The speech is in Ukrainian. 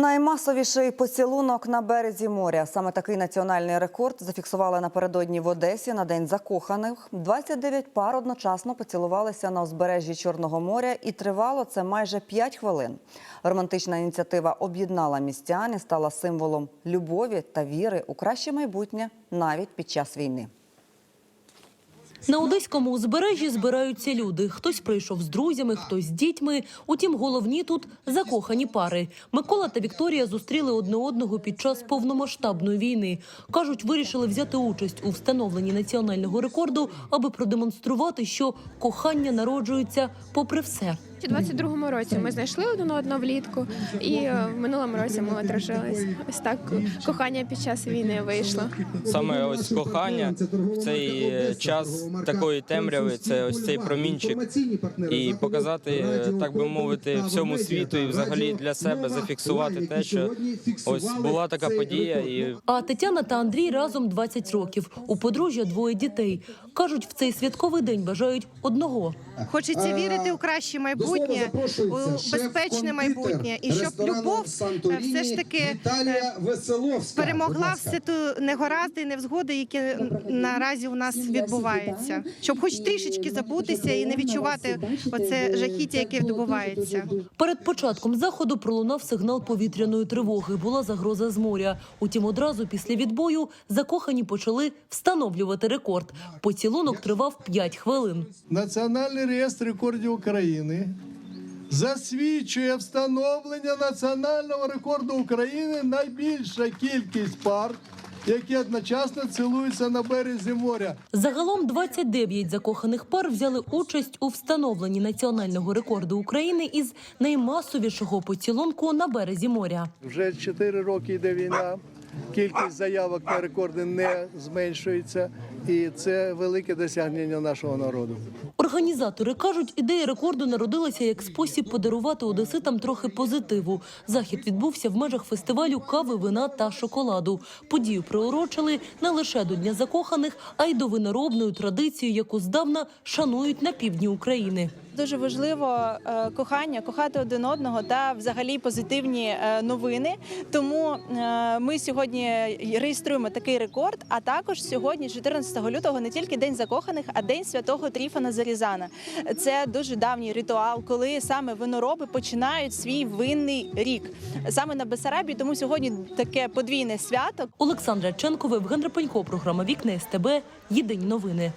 Наймасовіший поцілунок на березі моря. Саме такий національний рекорд зафіксували напередодні в Одесі на день закоханих. 29 пар одночасно поцілувалися на узбережжі Чорного моря, і тривало це майже 5 хвилин. Романтична ініціатива об'єднала містян і стала символом любові та віри у краще майбутнє навіть під час війни. На одеському узбережжі збираються люди. Хтось прийшов з друзями, хтось з дітьми. Утім, головні тут закохані пари. Микола та Вікторія зустріли одне одного під час повномасштабної війни. кажуть, вирішили взяти участь у встановленні національного рекорду, аби продемонструвати, що кохання народжується попри все. У 22-му році ми знайшли один одного влітку, і е, в минулому році ми одружились. Ось так кохання під час війни вийшло. Саме ось кохання в цей е, час такої темряви, це ось цей промінчик, і показати, е, так би мовити, всьому світу і взагалі для себе зафіксувати те, що ось була така подія, і А Тетяна та Андрій разом 20 років. У подружжя двоє дітей. кажуть, в цей святковий день бажають одного. Хочеться вірити у краще майбутнє, у безпечне майбутнє, і щоб любов е, все ж таки е, перемогла все ту негаразди і невзгоди, які наразі у нас відбуваються, щоб хоч трішечки забутися і не відчувати оце жахіття, яке відбувається. Перед початком заходу пролунав сигнал повітряної тривоги. Була загроза з моря. Утім, одразу після відбою закохані почали встановлювати рекорд. Поцілунок тривав 5 хвилин. Національний реєстр рекордів України засвідчує встановлення національного рекорду України найбільша кількість пар, які одночасно цілуються на березі моря. Загалом 29 закоханих пар взяли участь у встановленні національного рекорду України із наймасовішого поцілунку на березі моря. Вже 4 роки йде війна. Кількість заявок на рекорди не зменшується, і це велике досягнення нашого народу. Організатори кажуть, ідея рекорду народилася як спосіб подарувати одеситам трохи позитиву. Захід відбувся в межах фестивалю кави, вина та шоколаду. Подію приурочили не лише до Дня закоханих, а й до виноробної традиції, яку здавна шанують на півдні України. Дуже важливо е, кохання, кохати один одного та взагалі позитивні е, новини. Тому е, ми сьогодні реєструємо такий рекорд. А також сьогодні, 14 лютого, не тільки день закоханих, а день святого Тріфана Зарізана. Це дуже давній ритуал, коли саме винороби починають свій винний рік саме на Бесарабії. Тому сьогодні таке подвійне свято. Олександра Ченкова, Євген Рапенько, програма Вікна СТБ. Єдині новини.